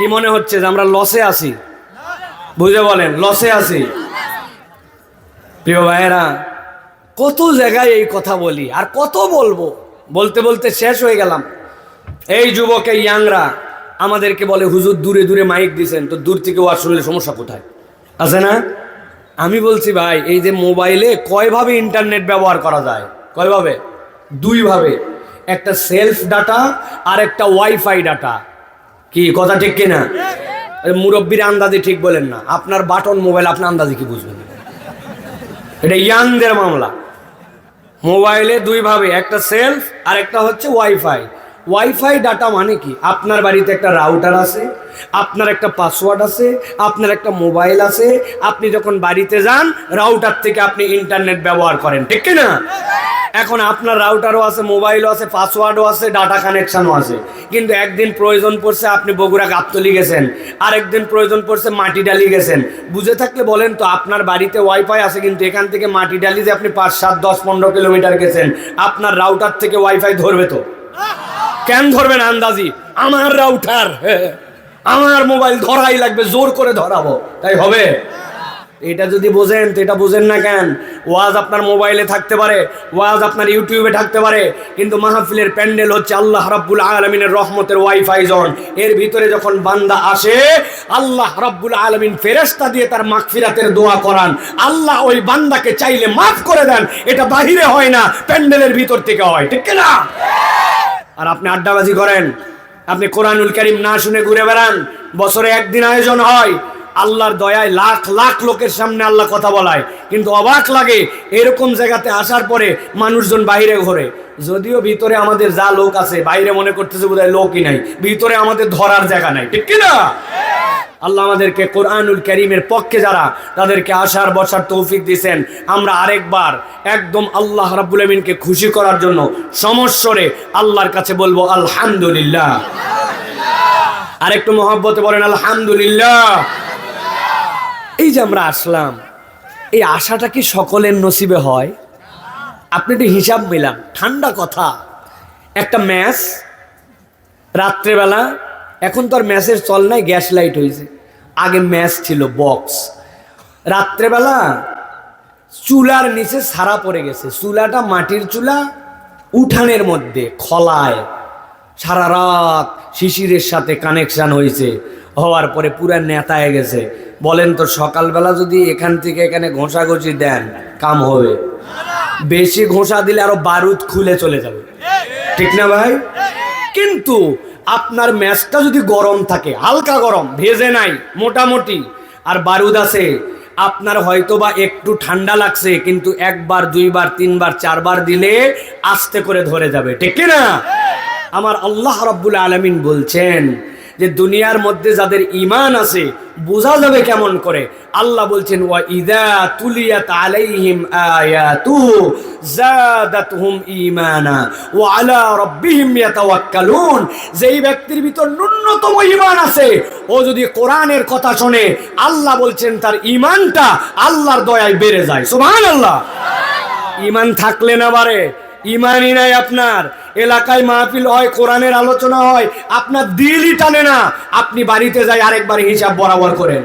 কি মনে হচ্ছে যে আমরা লসে আছি? বুঝে বলেন লসে আছি। প্রিয় ভাইয়েরা, কত জায়গায় এই কথা বলি, আর কত বলব? বলতে বলতে শেষ হয়ে গেলাম। এই যুবক ইয়াংরা আমাদেরকে বলে, হুজুর, দূরে দূরে মাইক দিছেন, তো দূর থেকে ওয়াজ শুনলে সমস্যা কোথায়? আছে না? আমি বলছি, ভাই, এই যে মোবাইলে কয়ভাবে ইন্টারনেট ব্যবহার করা যায়? কয়ভাবে? দুইভাবে। একটা সেলফ ডাটা আর একটা ওয়াইফাই ডাটা কি, কথা ঠিক কিনা? মুরব্বীর আন্দাজে ঠিক বলেন না। আপনার বাটন মোবাইল আপনার আন্দাজে কি বুঝবেন? এটা ইয়াংদের মামলা। মোবাইলে দুইভাবে একটা সেলফ আর একটা হচ্ছে ওয়াইফাই। ওয়াইফাই ডাটা মানে কি? আপনার বাড়িতে একটা রাউটার আছে, আপনার একটা পাসওয়ার্ড আছে, আপনার একটা মোবাইল আছে, আপনি যখন বাড়িতে যান রাউটার থেকে আপনি ইন্টারনেট ব্যবহার করেন, ঠিক না এখন আপনার রাউটারও আছে মোবাইলও আছে পাসওয়ার্ডও আছে ডাটা কানেকশনও আছে। কিন্তু একদিন প্রয়োজন পড়ছে, আপনি বগুড়া গাবতলি গেছেন। আরেকদিন প্রয়োজন পড়ছে মাটি ডালি গেছেন। বুঝে থাকলে বলেন তো, আপনার বাড়িতে ওয়াইফাই আছে, কিন্তু এখান থেকে মাটি ডালি যে আপনি পাঁচ, সাত, দশ, পনেরো কিলোমিটার গেছেন। আপনার রাউটার থেকে ওয়াইফাই ধরবে তো। কেন ধরবেন আন্দাজি? আমার রাউটার আমার মোবাইল ধরাই লাগবে, জোর করে ধরাবো। তাই হবে? এটা যদি বোঝেন, তো এটা বোঝেন না কেন? ওয়াজ আপনার মোবাইলে থাকতে পারে, ওয়াজ আপনার ইউটিউবে থাকতে পারে, কিন্তু মাহফিলের প্যান্ডেল হচ্ছে আল্লাহ রাব্বুল আলমিনের রহমতের ওয়াইফাই জোন। এর ভিতরে যখন বান্দা আসে, আল্লাহ রাব্বুল আলমিন ফেরেস্তা দিয়ে তার মাগফিরাতের দোয়া করান। আল্লাহ ওই বান্দাকে চাইলে মাফ করে দেন। এটা বাহিরে হয় না, প্যান্ডেলের ভিতর থেকে হয়। ঠিক না আর আপনি আড্ডাবাজি করেন। আপনি কোরআনুল করিম না শুনে ঘুরে বেড়ান। বছরে একদিন আয়োজন হয়। আল্লাহর দয়ায় লাখ লাখ লোকের সামনে আল্লাহ কথা বলায়। কিন্তু অবাক লাগে, এরকম জায়গাতে আসার পরে মানুষজন বাইরে ঘোরে। যদিও ভিতরে আমাদের যা লোক আছে, বাইরে মনে করতেছে বোধহয় লোকই নাই। ভিতরে আমাদের ধরার জায়গা নাই। ঠিক কিনা? আল্লাহ আমাদেরকে কোরআনুল করিমের পক্ষে যারা, তাদেরকে আসার, বসার তৌফিক দিয়েছেন আমরা আরেকবার একদম আল্লাহ রাব্বুল আমিনকে খুশি করার জন্য সমস্বরে আল্লাহর কাছে বলব, আলহামদুলিল্লাহ। আরেকটু মহব্বতে বলেন, আলহামদুলিল্লাহ। এই যে আমরা আসলাম, এই আশাটা কি সকলের নসিবে হয়? আপনি একটু হিসাব মিলান, ঠান্ডা কথা। একটা ম্যাচ, রাত্রেবেলা, এখন তো আর ম্যাচের চল নাই, গ্যাস লাইট হয়েছে আগে ম্যাচ ছিল বক্স। রাত্রেবেলা, চুলার নিচে সারা পড়ে গেছে। চুলাটা মাটির চুলা, উঠানের মধ্যে, খলায়। সারা রাত শিশিরের সাথে কানেকশান হয়েছে হওয়ার পরে পুরা নেতায় গেছে। বলেন তো, সকালবেলা যদি এখান থেকে এখানে ঘষাঘষি দেন, কাম হবে। বেশি ঘোষা দিলে আরও বারুদ খুলে চলে যাবে। ঠিক না ভাই? কিন্তু আপনার ম্যাচটা যদি গরম থাকে, হালকা গরম, ভেজে নাই, মোটামুটি, আর বারুদ আছে, আপনার হয়তো বা একটু ঠান্ডা লাগছে, কিন্তু একবার, দুইবার, তিনবার, চারবার দিলে আস্তে করে ধরে যাবে। ঠিক না আমার আল্লাহ রাব্বুল আলামিন বলছেন যে দুনিয়ার মধ্যে যাদের ইমান আছে, বোঝা যাবে কেমন করে। আল্লাহ বলছেন, ওয়া আলাইহিম ওয়া যেই ব্যক্তির ভিতর ন্যূনতম ঈমান আছে, ও যদি কোরআনের কথা শোনে, আল্লাহ বলছেন তার ঈমানটা আল্লাহর দয়ায় বেড়ে যায়। সুবহানাল্লাহ। ঈমান থাকলে না বারে ইমানই নাই আপনার। এলাকায় মাহফিল হয়, কোরআনের আলোচনা হয়, আপনার দিলই টানে না। আপনি বাড়িতে যাই, আরেকবার হিসাব বরাবর করেন।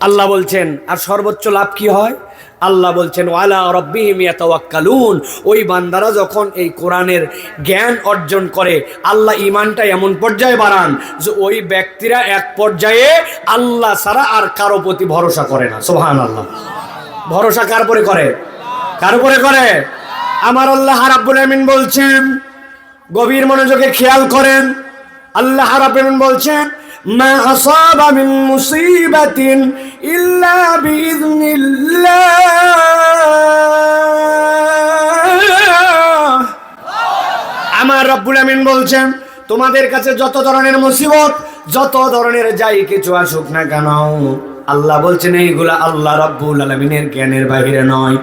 আল্লাহ বলছেন, আর সর্বোচ্চ লাভ কি হয়? আল্লাহ বলছেন, ওয়ালা রব্বিহিম ইয়াতাওয়াক্কালুন। ওই বান্দারা যখন এই কোরআনের জ্ঞান অর্জন করে, আল্লাহ ইমানটা এমন পর্যায়ে বাড়ান যে ওই ব্যক্তিরা এক পর্যায়ে আল্লাহ ছাড়া আর কারও প্রতি ভরসা করে না। সোহান আল্লাহ ভরসা কার পরে করে? কার উপরে করে? আমার আল্লাহ রাব্বুল আমিন বলছেন, গভীর মনোযোগে খেয়াল করেন। আল্লাহ রাব্বুল আমিন বলছেন, মা আসাবা মিন মুসিবাতিন ইল্লা বিইذনিল্লাহ আমার রব্বুল আমিন বলছেন, তোমাদের কাছে যত ধরনের মুসিবত, যত ধরনের যাই কিছু আসুক না কেন, আল্লাহ বলছেন, এইগুলা আল্লাহ রব্বুল আলমিনের জ্ঞানের বাহিরে নয়।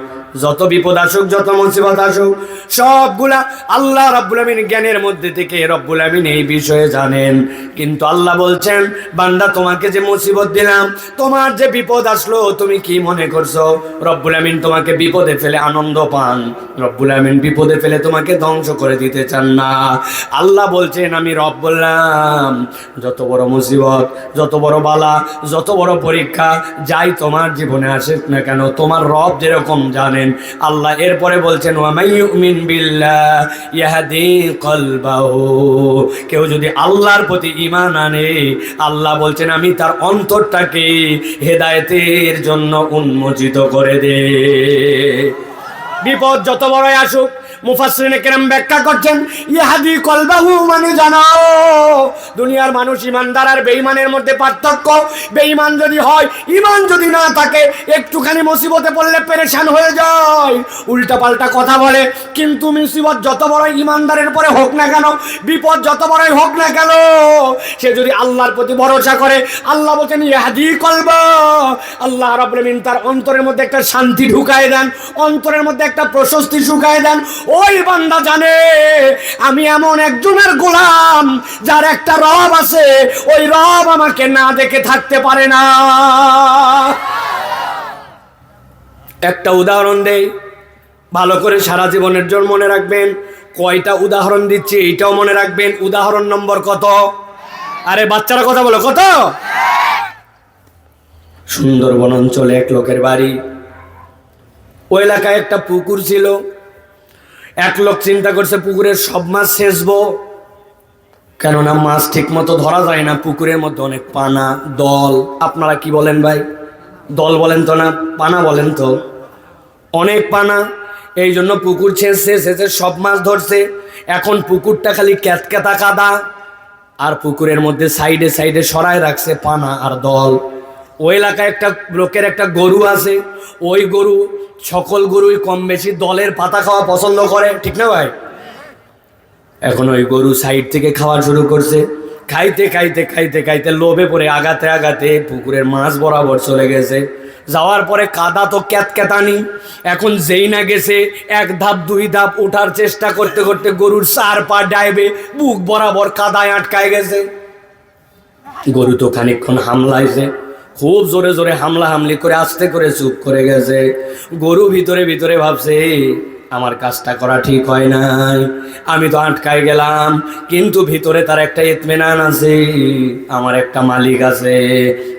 যত বিপদ আসুক, যত মুসিবত আসুক, সবগুলা আল্লাহ রব্বুল আমিন জ্ঞানের মধ্যে থেকে রব্বুল আমিন এই বিষয়ে জানেন। কিন্তু আল্লাহ বলছেন, বান্দা, তোমাকে যে মুসিবত দিলাম, তোমার যে বিপদ আসলো, তুমি কি মনে করছ? রব্বুল আমিন তোমাকে বিপদে ফেলে আনন্দ পান। রব্বুল আমিন বিপদে ফেলে তোমাকে ধ্বংস করে দিতে চান না। আল্লাহ বলছেন, আমি রব বললাম, যত বড় মুসিবত, যত বড় বালা, যত বড় পরীক্ষা, যাই তোমার জীবনে আসে না কেন, তোমার রব যেরকম জানেন আল্লাহ এরপরে বলছেন কেউ যদি আল্লাহর প্রতি ইমান আনে, আল্লাহ বলছেন, আমি তার অন্তরটাকে হেদায়েতের জন্য উন্মোচিত করে দে। বিপদ যত বড়ই আসুক মুফাসরিনে কেরাম ব্যাখ্যা করছেন, ইহাদি কলবাহু মানে জানাও দুনিয়ার মানুষ ইমানদার আর বেঈমানের মধ্যে পার্থক্য। বেঈমান যদি হয় ইমান যদি না থাকে, একটুখানি মুসিবতে পড়লে হয়ে যায়। কথা বলে, কিন্তু মুসিবত যত বড় ইমানদারের পরে হোক না কেন, বিপদ যত বড়ই হোক না কেন, সে যদি আল্লাহর প্রতি ভরসা করে, আল্লাহ বলছেন, ইহাদি কলবা। আল্লাহ রাব্বুল তার অন্তরের মধ্যে একটা শান্তি ঢুকায় দেন, অন্তরের মধ্যে একটা প্রশস্তি শুকায় দেন ওই বান্দা জানে, আমি এমন একজনের গোলাম যার একটা রব আছে। ওই রব আমাকে না দেখে থাকতে পারে না। একটা উদাহরণ দেই। ভালো করে সারা জীবনের জন্য মনে রাখবেন। কয়টা উদাহরণ দিচ্ছি এইটাও মনে রাখবেন। উদাহরণ নম্বর কত? আরে, বাচ্চারা কথা বলো, কত? সুন্দরবন অঞ্চলে এক লোকের বাড়ি। ওই এলাকায় একটা পুকুর ছিল। এক লোক চিন্তা করছে, পুকুরের সব মাছ শেষবো কেননা মাছ ঠিক মতো ধরা যায় না, পুকুরের মধ্যে অনেক পানা, দল। আপনারা কি বলেন ভাই? দল বলেন তো না, পানা বলেন তো। অনেক পানা, এই জন্য পুকুর ছেঁচছে ছেঁচে সব মাছ ধরছে। এখন পুকুরটা খালি ক্যাতক্যাতা কাদা, আর পুকুরের মধ্যে সাইডে সাইডে সরায় রাখছে পানা আর দল। ওই এলাকায় একটা লোকের একটা গরু আছে। ওই গরু সকল গরুই কম বেশি দলের পাতা খাওয়া পছন্দ করে, ঠিক না ভাই? এখন ওই গরু সাইড থেকে খাওয়া শুরু করছে। খাইতে খাইতে খাইতে খাইতে লোভে পড়ে আগাতে আগাতে পুকুরের মাছ বরাবর চলে গেছে। যাওয়ার পরে কাদা তো ক্যাতক্যাতানি এখন যেই না গেছে, এক ধাপ, দুই ধাপ ওঠার চেষ্টা করতে করতে গরুর চার পা ডাইবে, বুক বরাবর কাদায় আটকায় গেছে। গরু তো খানিকক্ষণ হামলাইছে। খুব জোরে জোরে হামলা হামলি করে আস্তে করে চুপ করে গেছে। গরু ভিতরে ভিতরে ভাবছে আমার কাজটা করা ঠিক হয় নাই। আমি তো আটকায় গেলাম, কিন্তু ভিতরে তার একটা ইতমেনান আছে, আমার একটা মালিক আছে।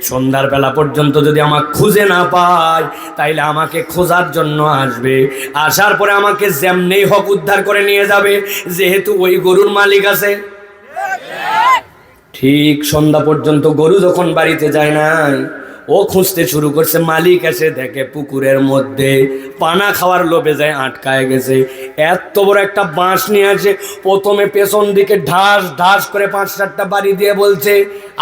সন্ধ্যার বেলা পর্যন্ত যদি আমার খুঁজে না পায়, তাইলে আমাকে খোঁজার জন্য আসবে। আসার পরে আমাকে যেমনেই হক উদ্ধার করে নিয়ে যাবে, যেহেতু ওই গরুর মালিক আছে। ঠিক সন্ধ্যা পর্যন্ত গরু যখন বাড়িতে যায় নাই ও খুঁজতে শুরু করছে, মালিক এসে দেখে পুকুরের মধ্যে পানা খাওয়ার লোভে যায়, আটকায় গেছে। এত বড় একটা বাঁশ নিয়ে আসে, প্রথমে পেছন দিকে ঢাস ঢাস করে পাঁচ চারটা বাড়ি দিয়ে বলছে,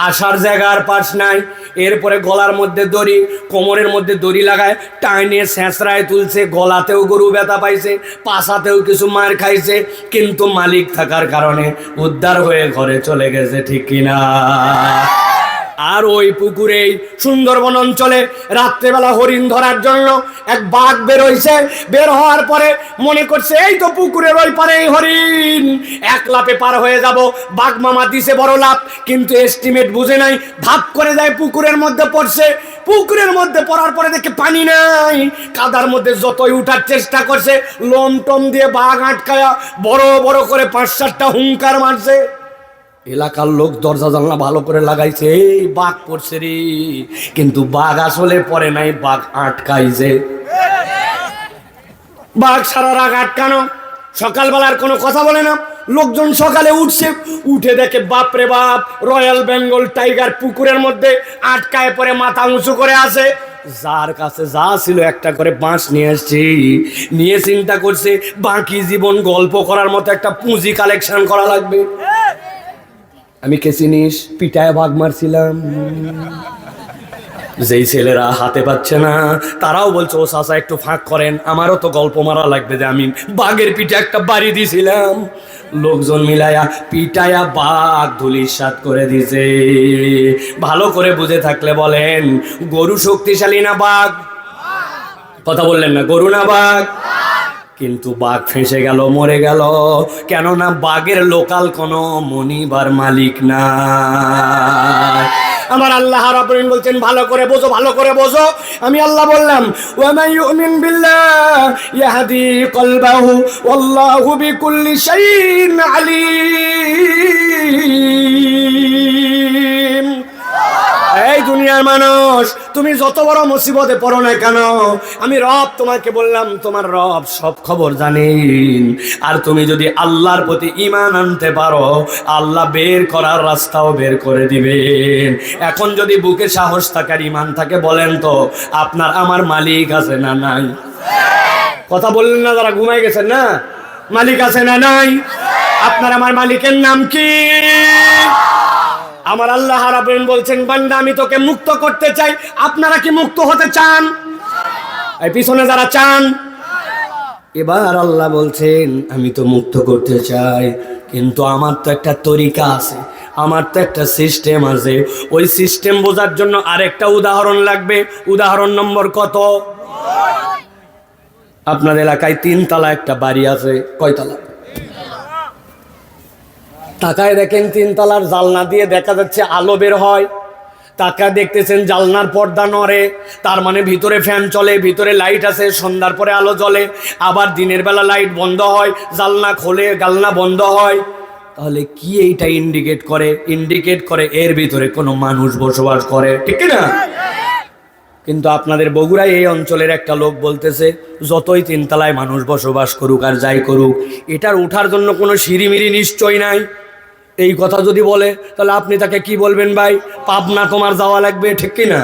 আসার জায়গা আর পাশ নাই। এরপরে গলার মধ্যে দড়ি, কোমরের মধ্যে দড়ি লাগায়, টাইনে স্যাঁচড়ায় তুলছে, গলাতেও গরু ব্যথা পাইছে, পাশাতেও কিছু মার খাইছে, কিন্তু মালিক থাকার কারণে উদ্ধার হয়ে ঘরে চলে গেছে, ঠিক কিনা? আর ওই পুকুরেই সুন্দরবন অঞ্চলে রাত্রেবেলা হরিণ ধরার জন্য এক বাঘ বের হইছে বের হওয়ার পরে মনে করছে, এই তো পুকুরের ওই পারে হরিণ। এক লাপে পার হয়ে যাব। বাঘ মামা দিছে বড় লাভ কিন্তু এস্টিমেট বুঝে নাই। ধাপ করে যায় পুকুরের মধ্যে পড়ছে। পুকুরের মধ্যে পড়ার পরে দেখে পানি নাই। কাদার মধ্যে যতই উঠার চেষ্টা করছে লোম টম দিয়ে বাঘ আটকায়া বড় বড় করে পাঁচ সাতটা হুঙ্কার মারছে। এলাকার লোক দরজা জানলা ভালো করে লাগাইছে, এই বাঘ পড়ছে রে। কিন্তু বাঘ আসলে পরে নাই, বাঘ আটকাইছে বাঘ সারা রাগ আটকানো, সকালবেলার কোনো কথা বলে না। লোকজন সকালে উঠছে, উঠে দেখে বাপ রে বাপ, রয়্যাল বেঙ্গল টাইগার পুকুরের মধ্যে আটকায় পরে মাথা উঁচু করে আছে। যার কাছে যা ছিল একটা করে বাঁশ নিয়ে এসছি। নিয়ে চিন্তা করছে, বাকি জীবন গল্প করার মতো একটা পুঁজি কালেকশন করা লাগবে। আমি কে চিনিস? পিটায় ভাগ মারছিলাম। যেই ছেলেরা হাতে পাচ্ছে না, তারাও বলছে, ও চাচা একটু ফাঁক করেন। আমারও তো গল্প মারা লাগবে যে আমি বাঘের পিঠে একটা বাড়ি দিছিলাম। লোকজন মিলায়া পিটায়া বাঘ ধুলির সাত করে দিছে। ভালো করে বুঝে থাকলে বলেন, গরু শক্তিশালী না বাঘ? কথা বললেন না, গরু না বাঘ? কিন্তু বাঘ ফেঁসে গেল, মরে গেল। কেননা বাঘের লোকাল কোনো মনিবার মালিক না আমার আল্লাহ রাব্বুল বলছেন, ভালো করে বোঝো, ভালো করে বোঝো। আমি আল্লাহ বললাম ওয়া মান ইউমিন বিল্লাহ, ইয়াহদি কলবাহু, ওয়াল্লাহু বিকুল্লি শাইইন এই দুনিয়ার মানুষ, তুমি যত বড় মুসিবতে পড়ো না কেন? আমি রব তোমাকে বললাম, তোমার রব সব খবর জানেন। আর তুমি যদি আল্লাহর প্রতি ইমান আনতে পারো, আল্লাহ বের করার রাস্তাও বের করে দিবেন। এখন যদি বুকে সাহস থাকার ইমান থাকে, বলেন তো, আপনার আমার মালিক আছে না নাই? কথা বললেন না, যারা ঘুমাই গেছেন না? মালিক আছে না নাই? আপনার আমার মালিকের নাম কি? আমার আল্লাহ রাব্বুল বলছেন, বান্দা, আমি তোকে মুক্ত করতে চাই। আপনারা কি মুক্ত হতে চান? এই পিছনে যারা চান, এবার আল্লাহ বলছেন, আমি তো মুক্ত করতে চাই, কিন্তু আমার তো একটা তরিকা আছে, আমার তো একটা সিস্টেম আছে। ওই সিস্টেম বোঝার জন্য আরেকটা উদাহরণ লাগবে। উদাহরণ নম্বর কত? আপনার এলাকায় তিনতলা একটা বাড়ি আছে, কয়তলা? তাকায় দেখেন তিনতলার জালনা দিয়ে দেখা যাচ্ছে আলো বের হয়। তাকা দেখতেছেন জালনার পর্দা নড়ে, তার মানে ভিতরে ফ্যান চলে, ভিতরে লাইট আছে, সন্ধ্যার পরে আলো জ্বলে, আবার দিনের বেলা লাইট বন্ধ হয়, জালনা খোলে, গালনা বন্ধ হয়। তাহলে কি এইটা ইন্ডিকেট করে? ইন্ডিকেট করে এর ভিতরে কোনো মানুষ বসবাস করে, ঠিক না কিন্তু আপনাদের বগুড়ায় এই অঞ্চলের একটা লোক বলতেছে, যতই তিনতলায় মানুষ বসবাস করুক আর যাই করুক, এটার উঠার জন্য কোনো সিঁড়িমিড়ি নিশ্চয় নাই। এই কথা যদি বলে, তাহলে আপনি তাকে কি বলবেন ভাই? পাবনা তোমার যাওয়া লাগবে, ঠিক কি না?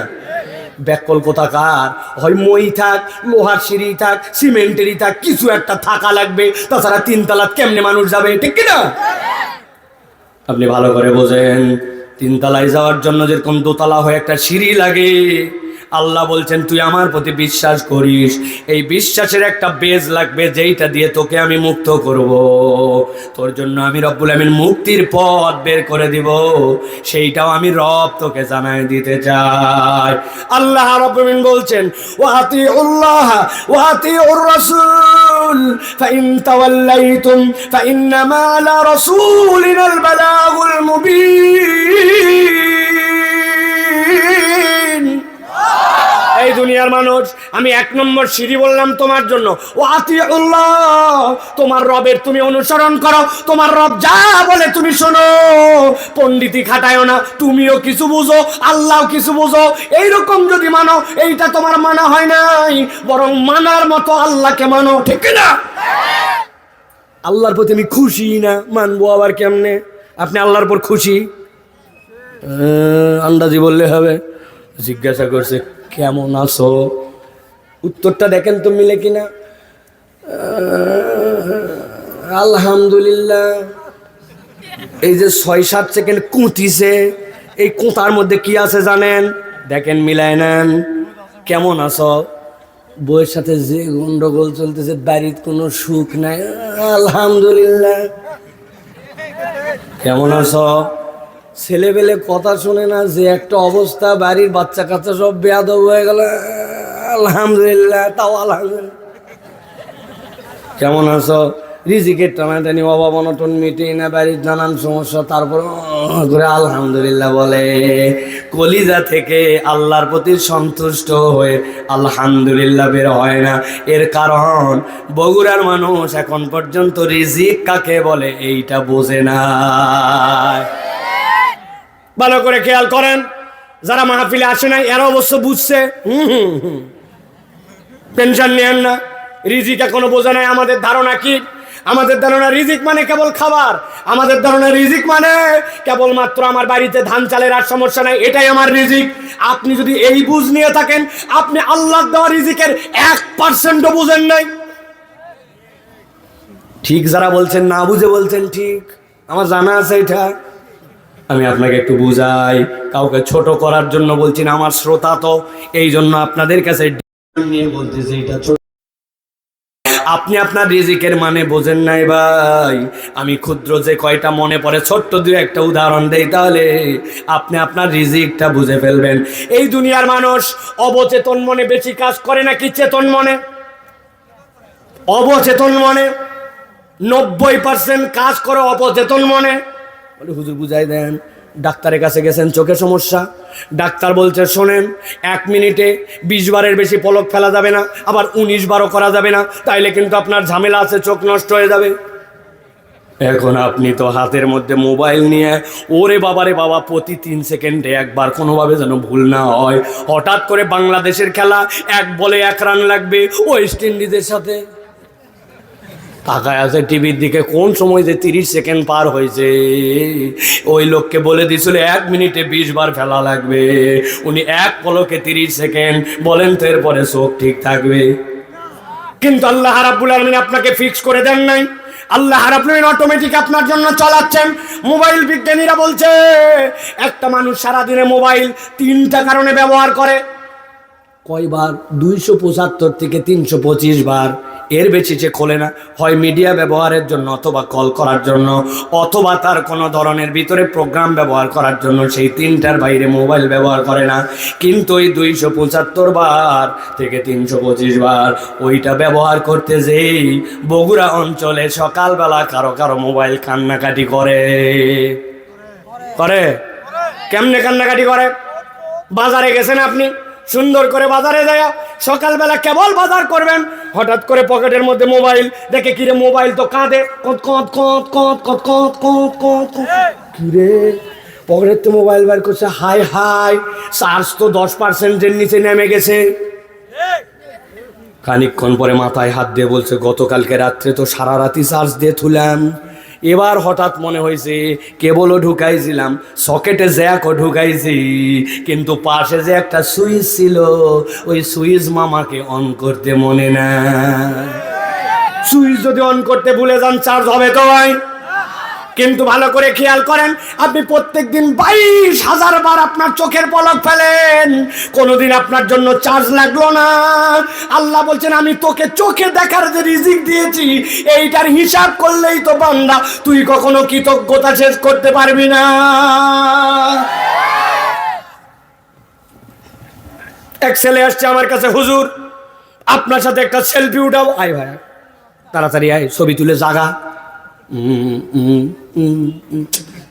ব্যাকল কোথাকার? হয় মই থাক, লোহার সিঁড়ি থাক, সিমেন্টেরই থাক, কিছু একটা থাকা লাগবে, তাছাড়া তিনতলা কেমনে মানুষ যাবে, ঠিক কি না? আপনি ভালো করে বোঝেন, তিনতলায় যাওয়ার জন্য যেরকম দোতলা হয়ে একটা সিঁড়ি লাগে আল্লাহ বলছেন, তুই আমার প্রতি বিশ্বাস করিস। এই বিশ্বাসের একটা বেজ লাগবে যেইটা দিয়ে তোকে আমি মুক্ত করব। তোর জন্য আমি রব্বুল আমিন মুক্তির পথ বের করে দিব। সেইটাও আমি রব তোকে জানাই দিতে চাই। আল্লাহ রব্বুল আমিন বলছেন ওয়াতি উল্লাহ ওয়াতি উর রাসূল, ফাইন তাওয়াল্লাইতুম, ফাইন্নামা আলা রাসূলিনা আল বালাগুল মুবিন। দুনিয়ার মানুষ, আমি এক নম্বর সিঁড়ি বললাম তোমার জন্য। তোমার রবের তুমি অনুসরণ করো, তোমার রব যা বলে তুমি শোনো। পণ্ডিতি খাটায়ও না, তুমিও কিছু বুঝো, আল্লাহও কিছু বুঝো। এইরকম যদি মানো, এইটা তোমার মানা হয় নাই, বরং মানার মতো আল্লাহকে মানো, ঠিক না? আল্লাহর প্রতি আমি খুশি না, মানবো আবার কেমনে? আপনি আল্লাহর পর খুশি? আন্দাজি বললে হবে, জিজ্ঞাসা করছে। কেমন আছো? উত্তরটা দেখেন তো মিলে কিনা। আলহামদুলিল্লাহ। এই যে ছয় সাত সেকেন্ড কুঁতিছে, এই কুঁতার মধ্যে কি আছে জানেন? দেখেন, মিলায় নেন। কেমন আছো? বইয়ের সাথে যে গন্ডগোল চলতেছে, বাড়ির কোনো সুখ নাই। আলহামদুলিল্লাহ। কেমন আছো? ছেলেবেলে কথা শুনে না যে একটা অবস্থা, বাড়ির বাচ্চা কাচ্চা সব বেয়াদব হয়ে গেল। আলহামদুলিল্লাহ, তাও আলহামদুলিল্লাহ। কেমন আছো? রিজিকের টানাটানি, অভাব, অনটন মিটে না বাড়ির নানান সমস্যা, তারপর করে আলহামদুলিল্লাহ বলে। কলিজা থেকে আল্লাহর প্রতি সন্তুষ্ট হয়ে আলহামদুলিল্লাহ বের হয় না। এর কারণ, বগুড়ার মানুষ এখন পর্যন্ত রিজিক কাকে বলে, এইটা বোঝে না। ভালো করে খেয়াল করেন। যারা মাহফিলে আসে নাই, এরা অবশ্য বুঝছে। টেনশন নেন না। রিজিক এখনও বোঝা নাই আমাদের ধারণা কি? আমাদের ধারণা রিজিক মানে কেবল খাবার। আমাদের ধারণা রিজিক মানে কেবলমাত্র আমার বাড়িতে ধান চালের আর সমস্যা নাই, এটাই আমার রিজিক। আপনি যদি এই বুঝ নিয়ে থাকেন, আপনি আল্লাহ দেওয়া রিজিকের এক পার্সেন্টও বুঝেন নাই। ঠিক যারা বলছেন, না বুঝে বলছেন, ঠিক। আমার জানা আছে এটা। আমি আপনাকে একটু বুঝাই, কাউকে ছোট করার জন্য বলছি না, আমার শ্রোতা তো, এই জন্য আপনাদের কাছে নিয়ে এটা আপনি আপনার রিজিকের মানে বোঝেন নাই ভাই। আমি ক্ষুদ্র যে কয়টা মনে পড়ে, ছোট্ট দু একটা উদাহরণ দেই তাহলে। আপনি আপনার রিজিকটা বুঝে ফেলবেন। এই দুনিয়ার মানুষ অবচেতন মনে বেশি কাজ করে নাকি চেতন মনে? অবচেতন মনে? নব্বই পার্সেন্ট কাজ করে অবচেতন মনে? বলে, হুজুর বুঝাই দেন, ডাক্তারের কাছে গেছেন চোখে সমস্যা? ডাক্তার বলছে, শোনেন, এক মিনিটে বিশ বারের বেশি পলক ফেলা যাবে না, আবার উনিশ বারও করা যাবে না, তাইলে কিন্তু আপনার ঝামেলা আছে, চোখ নষ্ট হয়ে যাবে। এখন আপনি তো হাতের মধ্যে মোবাইল নিয়ে, ওরে বাবারে বাবা, প্রতি তিন সেকেন্ডে একবার কোনোভাবে যেন ভুল না হয়। হঠাৎ করে বাংলাদেশের খেলা, এক বলে এক রান লাগবে, ওয়েস্ট ইন্ডিজের সাথে। তাকায় আছে টিভির দিকে, কোন সময় যে তিরিশ সেকেন্ড পার হয়েছে? ওই লোককে বলে দিয়েছিল, এক মিনিটে বিশ বার ফেলা লাগবে। উনি এক পলকে তিরিশ সেকেন্ড বলেন, তো এরপরে চোখ ঠিক থাকবে। কিন্তু আল্লাহ রাব্বুল আলমিন আপনাকে ফিক্স করে দেন নাই। আল্লাহ রাব্বুল অটোমেটিক আপনার জন্য চালাচ্ছেন। মোবাইল বিজ্ঞানীরা বলছে, একটা মানুষ সারাদিনে মোবাইল তিনটা কারণে ব্যবহার করে। কয়বার? দুইশো পঁচাত্তর থেকে তিনশো পঁচিশ বার। এর বেশি সে খোলে না, হয় মিডিয়া ব্যবহারের জন্য অথবা কল করার জন্য, অথবা তার কোনো ধরনের ভিতরে প্রোগ্রাম ব্যবহার করার জন্য সেই তিনটার বাইরে মোবাইল ব্যবহার করে না। কিন্তু ওই দুইশো পঁচাত্তর বার থেকে তিনশো পঁচিশ বার ওইটা ব্যবহার করতে যেই বগুড়া অঞ্চলে সকালবেলা কারও কারও মোবাইল কান্নাকাটি করে। করে? কেমনে কান্নাকাটি করে? বাজারে গেছেন আপনি? সুন্দর করে বাজারে যায় সকালবেলা কেবল বাজার করবেন। হঠাৎ করে পকেটের মধ্যে মোবাইল, দেখে কিরে মোবাইল তো কাঁদে। কত কত কত কত কত কত কত কত কিরে? পকেটের তো মোবাইল বার করছে। হাই হাই, চার্জ তো দশ পার্সেন্টের নিচে নেমে গেছে। খানিকক্ষণ পরে মাথায় হাত দিয়ে বলছে, গতকালকে রাত্রে তো সারা রাতি চার্জ দিয়ে থুলাম। এবার হঠাৎ মনে হয়েছে, কেবলও ঢুকাইছিলাম, সকেটে জ্যাকও ঢুকাইছি, কিন্তু পাশে যে একটা সুইচ ছিল, ওই সুইচ মামাকে অন করতে মনে না সুইচ যদি অন করতে ভুলে যান, চার্জ হবে তো ভাই কিন্তু ভালো করে খেয়াল করেন, আপনি প্রত্যেক দিন বাইশ হাজার বার আপনার চোখের পলক ফেলেন। কোনোদিন আপনার জন্য চার্জ লাগল না। আল্লাহ বলছেন, আমি তোকে চোখে দেখার যে রিজিক দিয়েছি, এইটার হিসাব করলেই তো বান্দা, তুই কখনো কৃতজ্ঞতা শেষ করতে পারবি না। এক ছেলে আসছে আমার কাছে, হুজুর, আপনার সাথে একটা সেলফি উঠাবো। আয় ভাই, তাড়াতাড়ি আয়, ছবি তুলে জাগা। উম, উম, উম, উম।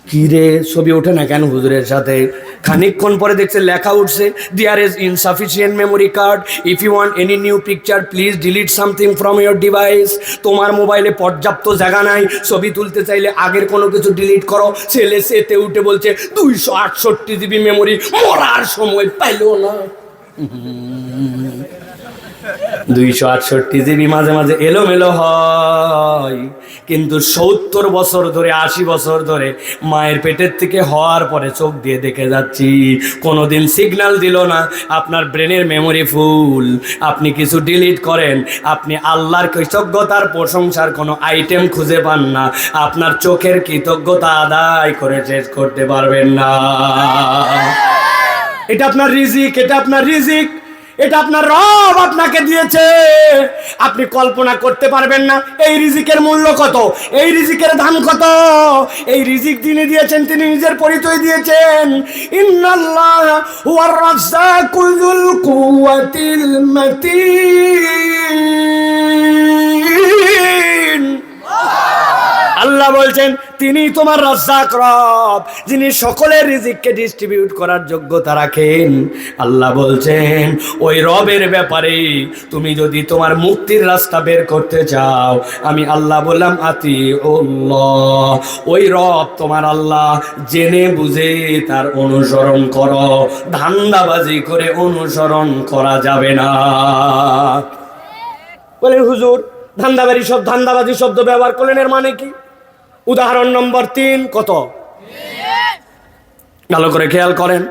কি রে ছবি ওঠে না কেন হুজুরের সাথে? খানিকক্ষণ পরে দেখছে লেখা উঠছে there is insufficient memory card if you want any new picture please delete something from your device তোমার মোবাইলে পর্যাপ্ত জায়গা নাই। ছবি তুলতে চাইলে আগের কোনো কিছু ডিলিট করো। ছেলে সেতে উঠে বলছে দুইশো আটষট্টি জিবি মেমোরি মরার সময় পাইলো না। দুইশো আটষট্টি জিবি মাঝে মাঝে এলোমেলো হয়। কিন্তু সত্তর বছর ধরে, আশি বছর ধরে মায়ের পেটের থেকে হওয়ার পরে চোখ দিয়ে দেখে যাচ্ছি, কোনোদিন সিগন্যাল দিল না। আপনার ব্রেনের মেমোরি ফুল। আপনি কিছু ডিলিট করেন। আপনি আল্লাহর কৃতজ্ঞতার প্রশংসার কোনো আইটেম খুঁজে পান না। আপনার চোখের কৃতজ্ঞতা আদায় করে শেষ করতে পারবেন না। এটা আপনার রিজিক, এটা আপনার রিজিক। এটা আপনার রব আপনাকে দিয়েছে। আপনি কল্পনা করতে পারবেন না, এই রিজিকের মূল্য কত? এই রিজিকের দাম কত? এই রিজিক যিনি দিয়েছেন, তিনি নিজের পরিচয় দিয়েছেন। ইন্নাল্লাহ হুয়ার আল্লাহ বলছেন, তিনি তোমার রাজ্জাক রব, যিনি সকলের রিজিককে ডিস্ট্রিবিউট করার যোগ্যতা রাখেন। আল্লাহ বলছেন, ওই রবের ব্যাপারে তুমি যদি তোমার মুক্তির রাস্তা বের করতে চাও, আমি আল্লাহ বললাম আতি ওই রব তোমার আল্লাহ জেনে বুঝে তার অনুসরণ করো। ধান্দাবাজি করে অনুসরণ করা যাবে না। বলেন হুজুর ধান্দাবাড়ি সব ধান্দাবাজি শব্দ ব্যবহার করলেন এর মানে কি? উদাহরণ নম্বর তিন, কত? ভালো করে খেয়াল করেন।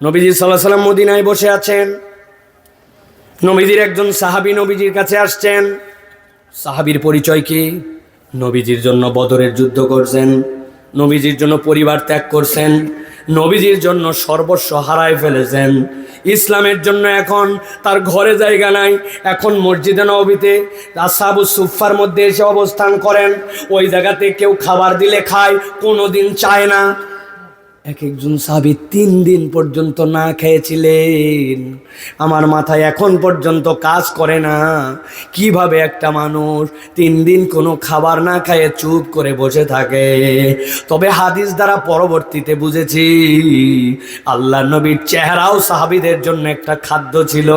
নবীজি সাল্লাহ সাল্লাম মদিনায় বসে আছেন। নবীজির একজন সাহাবি নবীজির কাছে আসছেন। সাহাবির পরিচয় কি? নবীজির জন্য বদরের যুদ্ধ করছেন। নবীজির জন্য পরিবার ত্যাগ করছেন। নবীজির জন্য সর্বস্ব হারায় ফেলেছেন। ইসলামের জন্য এখন তার ঘরে জায়গা নাই। এখন মসজিদে নবীতে আসাবু সুফার মধ্যে এসে অবস্থান করেন। ওই জায়গাতে কেউ খাবার দিলে খায় কোনো দিন চায় না। এক একজন সাহাবি তিন দিন পর্যন্ত না খেয়েছিলেন। আমার মাথায় এখন পর্যন্ত কাজ করে না। কীভাবে একটা মানুষ তিন দিন কোনো খাবার না খায় চুপ করে বসে থাকে? তবে হাদিস দ্বারা পরবর্তীতে বুঝেছি আল্লাহ নবীর চেহারাও সাহাবিদের জন্য একটা খাদ্য ছিল।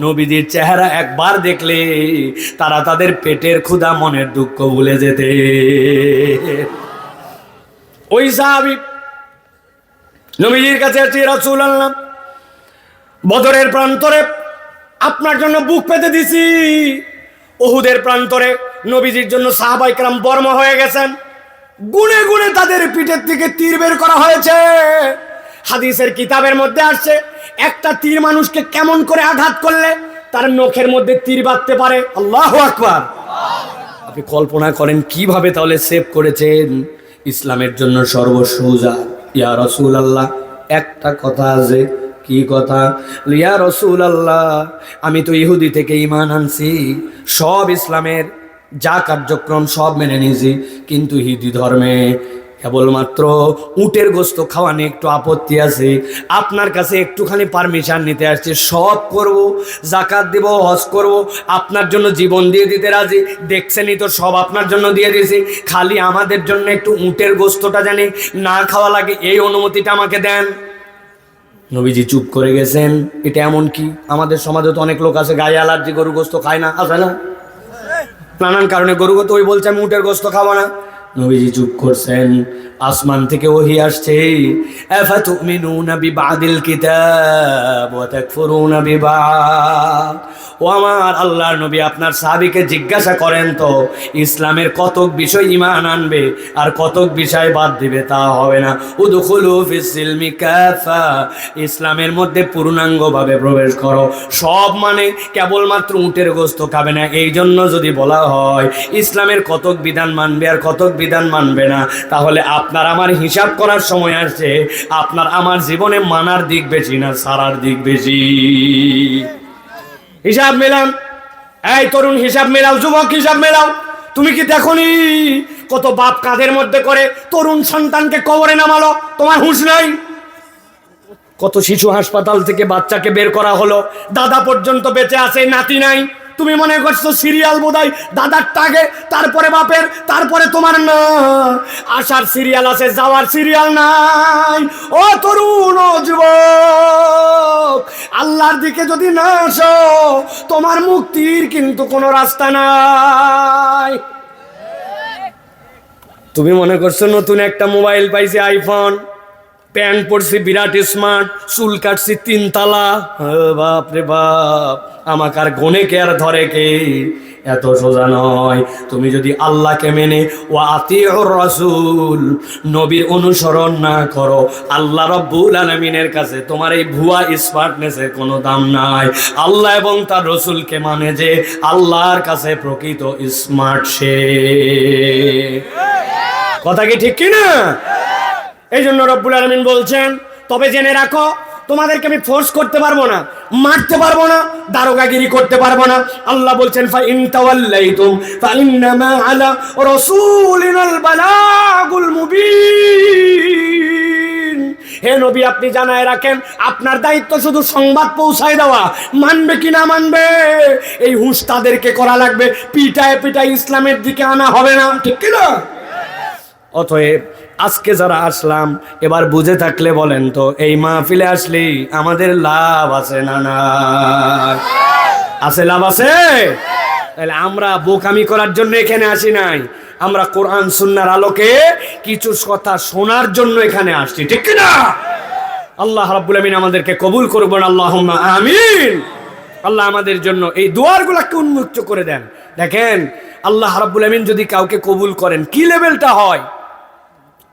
নবীদের চেহারা একবার দেখলে তারা তাদের পেটের ক্ষুধা, মনের দুঃখ ভুলে যেতে। ওই সাহাবি নবীজির কাছে আছি রাসুল আল্লাহ বদরের প্রান্তরে আপনার জন্য বুক পেতে দিছি। ওহুদের প্রান্তরে নবীজির জন্য সাহাবাইকরাম বর্ম হয়ে গেছেন। গুনে গুনে তাদের পিঠের থেকে তীর বের করা হয়েছে। হাদিসের কিতাবের মধ্যে আসছে, একটা তীর মানুষকে কেমন করে আঘাত করলে তার নখের মধ্যে তীর বাঁধতে পারে? আল্লাহ আকবার। আপনি কল্পনা করেন, কীভাবে তাহলে সেভ করেছেন? ইসলামের জন্য সর্বসুজা। ইয়া রসুল আল্লাহ একটা কথা আছে। কি কথা? ইয়া রসুল আল্লাহ আমি তো ইহুদি থেকে ইমান আনছি। সব ইসলামের যা কার্যক্রম সব মেনে নিয়েছি, কিন্তু হিদি ধর্মে কেবলমাত্র উটের গোস্ত খাওয়া নিয়ে একটু আপত্তি আছে। আপনার কাছে একটুখানি পারমিশন নিতে আসছে, সব করব, জাকাত দেব, হজ করব, আপনার জন্য জীবন দিয়ে দিতে রাজি, দেখছেনই তো সব আপনার জন্য দিয়ে দিয়েছি। খালি আমাদের জন্য একটু উটের গোস্তটা জানি, না খাওয়া লাগে, এই অনুমতিটা আমাকে দেন। নবীজি চুপ করে গেছেন, এটা এমন কি? আমাদের সমাজে তো অনেক লোক আছে, গায়ে অ্যালার্জি গরু গোস্ত খায় না আসে না? নানান কারণে গরু তো ওই বলছে, আমি উটের গোস্ত খাব না। নবীজি চুপ করছেন। আসমান থেকে ওহি আসছে। আফাতুমিনুনা বিবাদিল কিতাব ওয়া তাকফুরুনা বিবাদ। ও আমার আল্লাহর নবী, আপনার সাহাবীকে জিজ্ঞাসা করেন তো, ইসলামের কতক বিষয় ঈমান আনবে আর কতক বিষয় বাদ দিবে তা হবে না। উদখুলু ফিস সিলমি কাফা। ইসলামের মধ্যে পূর্ণাঙ্গভাবে প্রবেশ করো। সব মানে কেবলমাত্র উটের গোস্ত খাবে না। এই জন্য যদি বলা হয়, ইসলামের কতক বিধান মানবে আর কতক বিধান মানবে না, তাহলে আপনার আমার হিসাব করার সময় আসছে, আপনার আমার জীবনে মানার দিক বেশি না সারার দিক বেশি। হিসাব মেলাম এই তরুণ, হিসাব মেলাও, যুবক, হিসাব মেলাও। তুমি কি দেখনি কত বাপ কাঁধের মধ্যে করে তরুণ সন্তানকে কবরে নামালো? তোমার হুঁশ নাই? কত শিশু হাসপাতাল থেকে বাচ্চাকে বের করা হলো। দাদা পর্যন্ত বেঁচে আছে, নাতি নাই। তুমি মনে করছ সিরিয়াল বোধহয় দাদার টাগে, তারপরে বাপের, তারপরে তোমার না। আসার সিরিয়াল আছে, যাওয়ার সিরিয়াল নাই। ও তরুণ ও যুবক, আল্লাহর দিকে যদি না আসো, তোমার মুক্তির কিন্তু কোনো রাস্তা নাই। তুমি মনে করছ নতুন একটা মোবাইল পাইছি আইফোন? প্যান্ট পরছি, বিরাট স্মার্ট চুল কাটছি তিনতলা বাপ রে বাপ, আমাকে আর গনে কে আর ধরে কে? এত সোজা নয়। তুমি যদি আল্লাহকে মেনে ও আতিউর রাসূল, নবীর অনুসরণ না করো, আল্লাহ রব্বুল আলামিনের কাছে তোমার এই ভুয়া স্মার্টনেসের কোনো দাম নাই। আল্লাহ এবং তার রসুলকে মানে যে আল্লাহর কাছে প্রকৃত স্মার্ট সে। কথা কি ঠিক কি না এই জন্য রব্বুল আলমিন বলছেন, তবে জেনে রাখো, তোমাদেরকে আমি ফোর্স করতে পারব না, মারতে পারব না, দারোগাগিরি করতে পারব না। আল্লাহ বলছেন ফা ইন ফা ইন্নামা আলা রাসূলিনাল বালাগুল মুবিন। হে নবী, আপনি জানায় রাখেন, আপনার দায়িত্ব শুধু সংবাদ পৌঁছায় দেওয়া, মানবে কি না মানবে? এই হুঁশ তাদেরকে করা লাগবে, পিটায় পিটায় ইসলামের দিকে আনা হবে না, ঠিক কি না অতএব আজকে যারা আসলাম, এবার বুঝে থাকলে বলেন তো, এই মাহফিলে আসলেই আমাদের লাভ আছে না না? আছে লাভ আছে? তাহলে আমরা বোকামি করার জন্য এখানে আসি নাই। আমরা কোরআন, সুন্নার আলোকে কিছু কথা শোনার জন্য এখানে আসছি, ঠিক না আল্লাহ রাব্বুল আমিন আমাদেরকে কবুল করবেন আল্লাহ আমিন। আল্লাহ আমাদের জন্য এই দুয়ারগুলোকে উন্মুক্ত করে দেন। দেখেন, আল্লাহ রাব্বুল আমিন যদি কাউকে কবুল করেন, কি লেভেলটা হয়?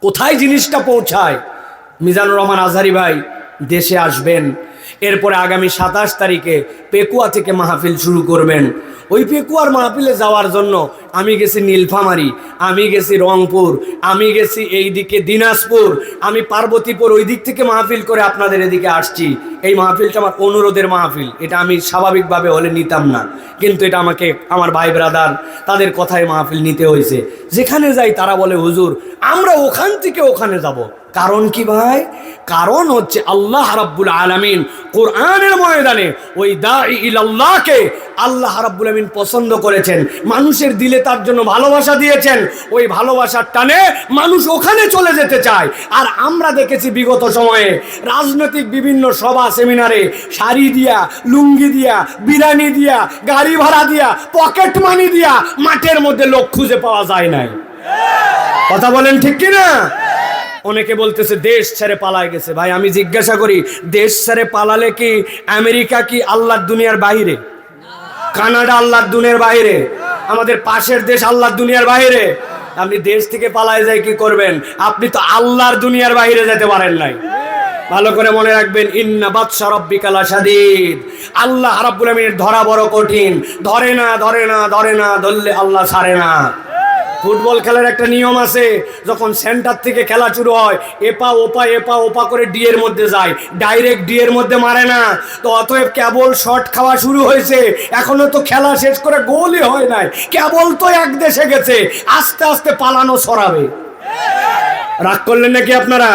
কোথায় জিনিসটা পৌঁছায়? মিজানুর রহমান আজহারি ভাই, দেশে আসবেন। এরপরে আগামী সাতাশ তারিখে পেকুয়া থেকে মাহফিল শুরু করবেন। ওই পেকুয়ার মাহফিলে যাওয়ার জন্য আমি গেছি নীলফামারি, আমি গেছি রংপুর, আমি গেছি এই দিকে দিনাজপুর, আমি পার্বতীপুর ওই দিক থেকে মাহফিল করে আপনাদের এদিকে আসছি। এই মাহফিলটা আমার অনুরোধের মাহফিল, এটা আমি স্বাভাবিকভাবে হলে নিতাম না। কিন্তু এটা আমাকে, আমার ভাই ব্রাদার, তাদের কথায় মাহফিল নিতে হয়েছে। যেখানে যাই তারা বলে, হুজুর, আমরা ওখান থেকে ওখানে যাব। কারণ কি ভাই? কারণ হচ্ছে আল্লাহ রাব্বুল আলামিন কোরআনের ময়দানে ওই দাঈ ইলাল্লাহকে আল্লাহ রাব্বুল আলামিন পছন্দ করেছেন। মানুষের দিলে তার জন্য ভালোবাসা দিয়েছেন, ওই ভালোবাসার টানে মানুষ ওখানে চলে যেতে চায়। আর আমরা দেখেছি বিগত সময়ে রাজনৈতিক বিভিন্ন সভা, সেমিনারে শাড়ি দিয়া, লুঙ্গি দিয়া, বিরিয়ানি দিয়া, গাড়ি ভাড়া দিয়া, পকেট মানি দিয়া মাঠের মধ্যে লোক খুঁজে পাওয়া যায় নাই। কথা বলেন ঠিক কি না অনেকে বলতেছে, দেশ ছেড়ে পালায় গেছে। ভাই, আমি জিজ্ঞাসা করি, দেশ ছেড়ে পালালে কি আমেরিকা কি আল্লাহর দুনিয়ার বাইরে কানাডা আল্লাহর দুনিয়ার বাইরে আমাদের পাশের দেশ আল্লাহর দুনিয়ার বাইরে আপনি দেশ থেকে পালায় যায় কি করবেন? আপনি তো আল্লাহর দুনিয়ার বাইরে যেতে পারেন নাই। ভালো করে মনে রাখবেন, ইন্না বাদশা রব্বিকালা সাদিদ আল্লাহ রাব্বুল আমিনের ধরা বড় কঠিন। ধরে না ধরে না ধরে না, ধরলে আল্লাহ ছাড়ে না। ফুটবল খেলার একটা নিয়ম আছে, যখন সেন্টার থেকে খেলা শুরু হয় এপা ওপা এপা ওপা করে ডি এর মধ্যে যায়। ডাইরেক্ট ডি এর মধ্যে মারে না। তো অতএব কেবল শট খাওয়া শুরু হয়েছে। এখনও তো খেলা শেষ করে গোলই হয় নাই। কেবল তো এক দেশে গেছে। আস্তে আস্তে পালানো সরাবে। রাগ করলেন নাকি আপনারা?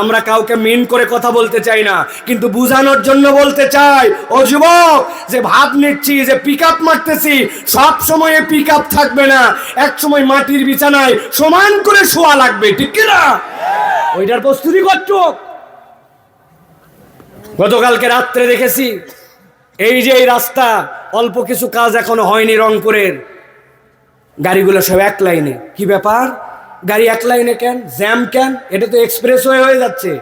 আমরা কাউকে মিন করে কথা বলতে চাই না, কিন্তু বুঝানোর জন্য বলতে চাই, ও যুবক, যে ভাব নিচ্ছি, যে পিক আপ মারতেছি, সব সময় পিক আপ থাকবে না, এক সময় মাটির বিছানায় সমান করে শোয়া লাগবে, ঠিক কি না ওইটার প্রস্তুতি করছ গতকালকে রাত্রে দেখেছি, এই যে এই রাস্তা, অল্প কিছু কাজ এখনও হয়নি রংপুরের। গাড়িগুলো সব এক লাইনে। কি ব্যাপার? গাড়ি এক লাইনে কেন? জ্যাম কেন? এটা তো এক্সপ্রেস হয়ে হয়ে যাচ্ছে।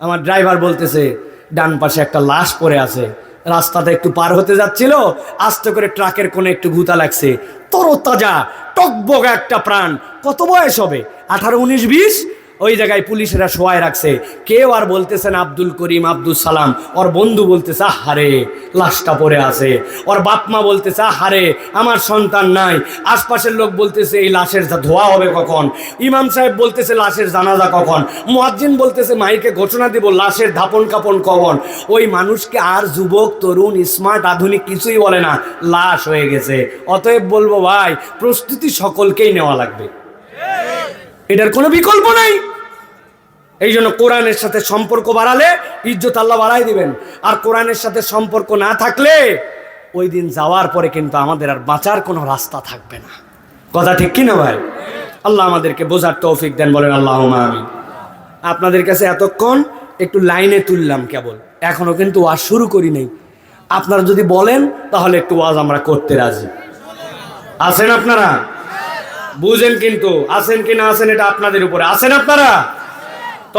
আমার ড্রাইভার বলতেছে, ডান পাশে একটা লাশ পড়ে আছে। রাস্তাটা একটু পার হতে যাচ্ছিল, আস্তে করে ট্রাকের কোণে একটু গুতা লাগছে। তরতাজা, টকবগা একটা প্রাণ। কত বয়স হবে? আঠারো, উনিশ, বিশ? ওই জায়গায় পুলিশেরা শোয়ায় রাখছে। কেউ আর বলতেছেন আব্দুল করিম, আব্দুল সালাম। ওর বন্ধু বলতেছে হারে লাশটা পড়ে আছে। ওর বাপমা বলতেছে হারে আমার সন্তান নাই। আশপাশের লোক বলতেছে, এই লাশের ধোয়া হবে কখন? ইমাম সাহেব বলতেছে, লাশের জানাজা কখন? মুয়াজ্জিন বলতেছে, মাইকে ঘোষণা দিব, লাশের ধাপন কাপন কখন? ওই মানুষকে আর যুবক, তরুণ, স্মার্ট, আধুনিক কিছুই বলে না, লাশ হয়ে গেছে। অতএব বলব, ভাই, প্রস্তুতি সকলকেই নেওয়া লাগবে। এটার কোনো বিকল্প নাই। এই জন্য কোরআনের সাথে সম্পর্ক বাড়ালে ইজ্জত আল্লাহ বাড়াই দিবেন। আর কোরআনের সাথে সম্পর্ক না থাকলে ওই দিন যাওয়ার পরে কিন্তু আমাদের আর বাঁচার কোনো রাস্তা থাকবে না। কথা ঠিক কি না ভাই? আল্লাহ আমাদেরকে বোঝার তৌফিক দেন, বলেন আল্লাহ আমি আপনাদের কাছে এতক্ষণ একটু লাইনে তুললাম কেবল। এখনও কিন্তু ওয়াজ শুরু করি নাই। আপনারা যদি বলেন, তাহলে একটু ওয়াজ আমরা করতে রাজি। আছেন আপনারা? বুঝেন কিন্তু আছেন কি না আছেন এটা আপনাদের উপরে। আছেন আপনারা?